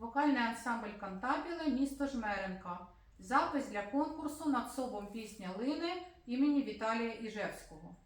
Вокальний ансамбль Кантабіле місто Жмеренка. Запис для конкурсу над собом пісня Лини імені Віталія Іжевського.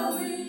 shall we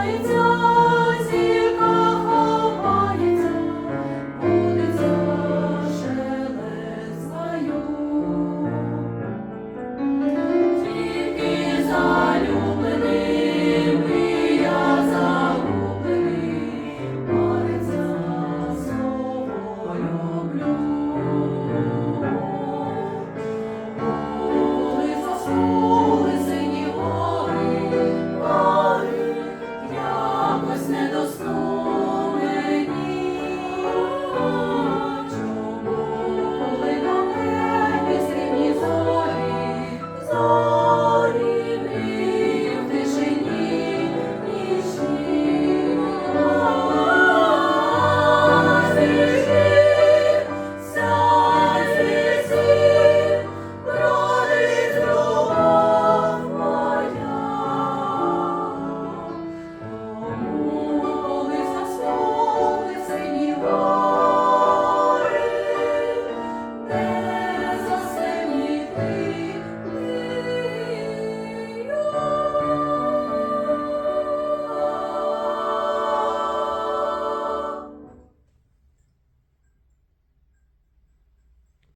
I It's